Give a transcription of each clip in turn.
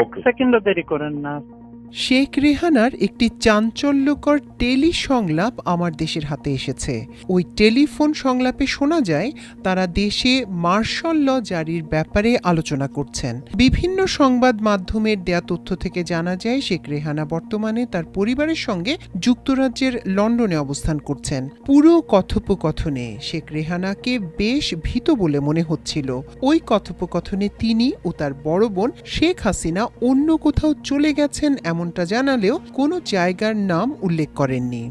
এক সেকেন্ডও দেরি করেন না। শেখ রেহানার একটি চাঞ্চল্যকর টেলি সংলাপ আমার দেশের হাতে এসেছে। ওই টেলিফোন সংলাপে শোনা যায়, তারা দেশে মার্শাল ল জারির ব্যাপারে আলোচনা করছেন। বিভিন্ন সংবাদ মাধ্যমের দেয়া তথ্য থেকে জানা যায়, শেখ রেহানা বর্তমানে তার পরিবারের সঙ্গে যুক্তরাজ্যের লন্ডনে অবস্থান করছেন। পুরো কথোপকথনে শেখ রেহানাকে বেশ ভীত বলে মনে হচ্ছিল। ওই কথোপকথনে তিনি ও তার বড় বোন শেখ হাসিনা অন্য কোথাও চলে গেছেন এমনটা জানালেও কোনো জায়গার নাম উল্লেখ করেননি।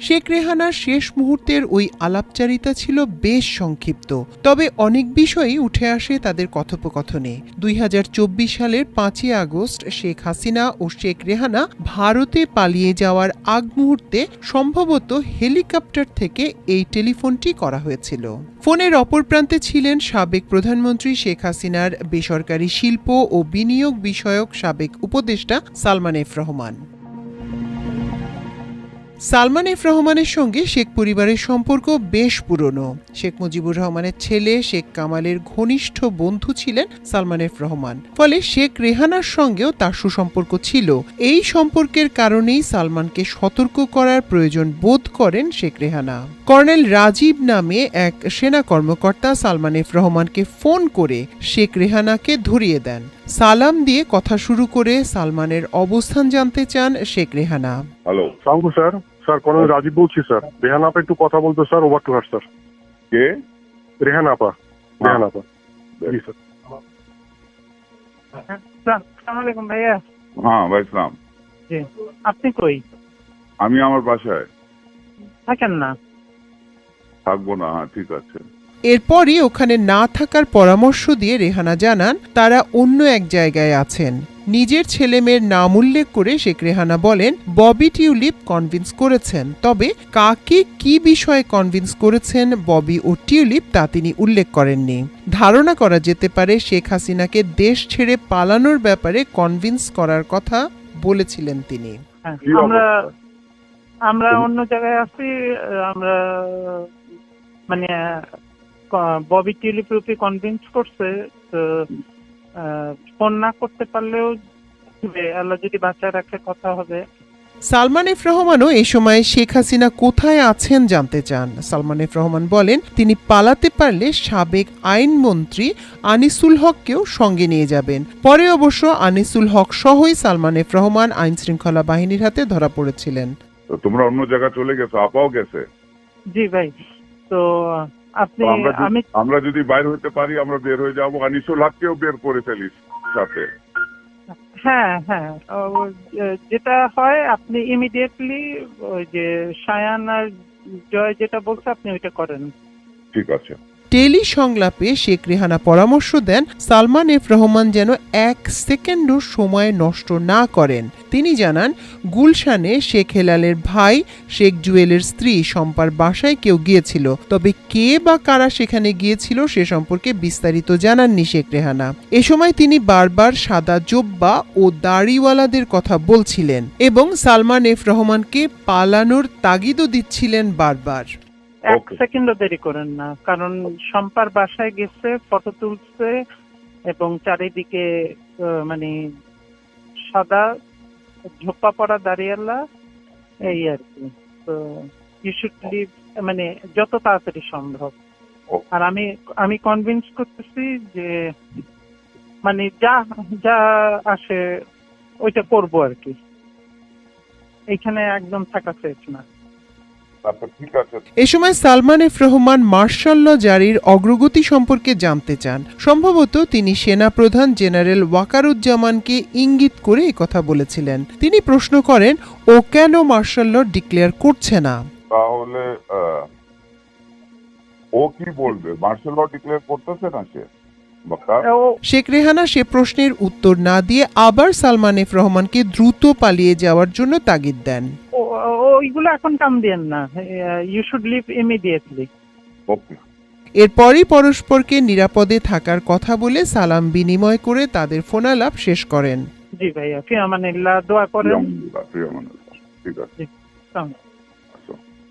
শেখ রেহানার শেষ মুহূর্তের ওই আলাপচারিতা ছিল বেশ সংক্ষিপ্ত। তবে অনেক বিষয়ই উঠে আসে তাদের কথোপকথনে। দুই হাজার চব্বিশ সালের পাঁচই আগস্ট শেখ হাসিনা ও শেখ রেহানা ভারতে পালিয়ে যাওয়ার আগ মুহূর্তে সম্ভবত হেলিকপ্টার থেকে এই টেলিফোনটি করা হয়েছিল। ফোনের অপর প্রান্তে ছিলেন সাবেক প্রধানমন্ত্রী শেখ হাসিনার বেসরকারি শিল্প ও বিনিয়োগ বিষয়ক সাবেক উপদেষ্টা সালমান এফ রহমান। সালমান এফ রহমানের সঙ্গে শেখ পরিবারের সম্পর্ক বেশ পুরনো। শেখ মুজিবুর রহমানের ছেলে শেখ কামালের ঘনিষ্ঠ বন্ধু ছিলেন সালমান এফ রহমান। ফলে শেখ রেহানার সঙ্গেও তার সুসম্পর্ক ছিল। এই সম্পর্কের কারণেই সালমানকে সতর্ক করার প্রয়োজন বোধ করেন শেখ রেহানা। কর্নেল রাজীব নামে এক সেনা কর্মকর্তা সালমান এফ রহমানকে ফোন করে শেখ রেহানাকে ধরিয়ে দেন। সালাম দিয়ে কথা শুরু করে সালমানের অবস্থান জানতে চান Sheikh Rehana. Hello sir. Sir colonel Rajib বলছি স্যার। রেহান আপা একটু কথা বলতো sir over to her sir. কে? রেহান আপা রেহান আপা। জি স্যার। আসসালামু ভাইয়া। হ্যাঁ ভাই জি। আপনি কই? আমি আমার বাসায়। থাকেন না? থাকব না হ্যাঁ ঠিক আছে। এরপরই ওখানে না থাকার পরামর্শ দিয়ে রেহানা জানান তারা অন্য এক জায়গায় আছেন। নিজের ছেলেমেয়ের নাম উল্লেখ করে শেখ রেহানা বলেন ববি টিউলিপ কনভিন্স করেছেন। তবে কাকে কি বিষয়ে কনভিন্স করেছেন ববি ও টিউলিপ তা তিনি উল্লেখ করেননি। ধারণা করা যেতে পারে শেখ হাসিনাকে দেশ ছেড়ে পালানোর ব্যাপারে কনভিন্স করার কথা বলেছিলেন তিনি। হ্যাঁ, আমরা আমরা অন্য জায়গায় আছি আমরা মানে ববি টিউলিপ রূপে কনভিন্স করছে তো ফোন না করতে পারলেও। আল্লাহ যদি বাচ্চা রাখে কথা হবে। সালমান এফ রহমানও এই সময় শেখ হাসিনা কোথায় আছেন জানতে চান। সালমান এফ রহমান বলেন তিনি পালাতে পারলে সাবেক আইনমন্ত্রী আনিসুল হককেও সঙ্গে নিয়ে যাবেন। পরে অবশ্য আনিসুল হক সহই সালমান এফ রহমান আইন শৃঙ্খলা বাহিনীর হাতে ধরা পড়েছিলেন। তো তোমরা অন্য জায়গায় চলে গেছো আপাও গেছে? জি ভাই। তো আপনি আমরা যদি- আমি আমরা যদি বাইর হইতে পারি আমরা বের হয়ে যাব। আনিসুল হককেও বের করে ফেলিস সাথে। হ্যাঁ হ্যাঁ। যেটা হয় আপনি ইমিডিয়েটলি ওই যে সায়ান আর জয় যেটা বলছে আপনি ওইটা করেন। ঠিক আছে। টেলি সংলাপে শেখ রেহানা পরামর্শ দেন, সালমান এফ রহমান যেন এক সেকেন্ডও সময় নষ্ট না করেন। তিনি জানান, গুলশানে শেখ হেলালের ভাই, শেখ জুয়েলের স্ত্রী শম্পার বাসায় কেউ গিয়েছিল। তবে কে বা কারা সেখানে গিয়েছিল সে সম্পর্কে বিস্তারিত জানাননি শেখ রেহানা। এ সময় তিনি বারবার সাদা জোব্বা ও দাড়িওয়ালাদের কথা বলছিলেন এবং সালমান এফ রহমানকে পালানোর তাগিদও দিচ্ছিলেন বারবার। এক. সেকেন্ডও দেরি করেন না কারণ শম্পার বাসায় গেছে ফটো তুলছে এবং চারিদিকে মানে সাদা ঝোপা পড়া দাঁড়িয়ালা এই আর কি। তো ইউ শুড লিভ মানে যত তাড়াতাড়ি সম্ভব। আর আমি আমি কনভিন্স করতেছি যে মানে যা যা আসে ওইটা করব আর কি। এখানে একদম থাকা সেফ না। আচ্ছা ঠিক আছে। এ সময় Salman F Rahman martial law জারির অগ্রগতি সম্পর্কে জানতে চান। সম্ভবত তিনি সেনাপ্রধান জেনারেল ওয়াকারুজ্জামানকে ইঙ্গিত করে কথা বলেছিলেন। তিনি প্রশ্ন করেন ও কেন মার্শাল ল ডিক্লেয়ার করছে না? তাহলে ও কি বলবে? মার্শাল ল ডিক্লেয়ার করতেছে না সে? শেখ রেহানা সে প্রশ্নের উত্তর না দিয়ে আবার সালমান এফ রহমানকে দ্রুত পালিয়ে যাওয়ার জন্য তাগিদ দেন। ওইগুলো এখন কাম দিয়েন না। You should leave immediately okay এরপরই পরস্পরকে নিরাপদে থাকার কথা বলে সালাম বিনিময় করে তাদের ফোনালাপ শেষ করেন। জি ভাইয়া ফিয়ামানিল্লাহ দোয়া করেন। ঠিক আছে।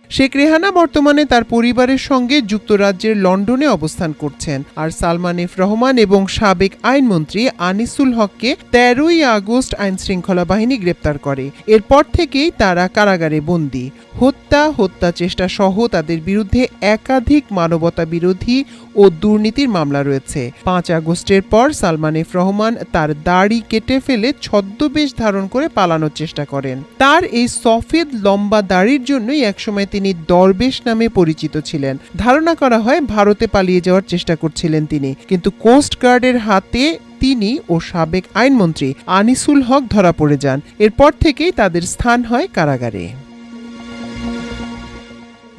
শেখ রেহানা বর্তমানে তার পরিবারের সঙ্গে যুক্তরাজ্যের লন্ডনে অবস্থান করছেন। আর সালমান এফ রহমান এবং সাবেক আইনমন্ত্রী আনিসুল হককে তেরোই আগস্ট আইন শৃঙ্খলা বাহিনী গ্রেপ্তার করে। এরপর থেকেই তারা কারাগারে বন্দী। হত্যা হত্যা চেষ্টা সহ তাদের বিরুদ্ধে একাধিক মানবতা বিরোধী ও দুর্নীতির মামলা রয়েছে। পাঁচ আগস্টের পর সালমান এফ রহমান তার দাড়ি কেটে ফেলে ছদ্মবেশ ধারণ করে পালানোর চেষ্টা করেন। তার এই সফেদ লম্বা দাড়ির জন্যই একসময় তিনি দরবেশ নামে পরিচিত ছিলেন। ধারণা করা হয় ভারতে পালিয়ে যাওয়ার চেষ্টা করছিলেন তিনি। কিন্তু কোস্ট গার্ডের হাতে তিনি ও সাবেক আইনমন্ত্রী আনিসুল হক ধরা পড়ে যান। এরপর থেকেই তাদের স্থান হয় কারাগারে।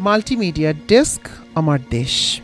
মাল্টিমিডিয়া ডেস্ক, আমার দেশ।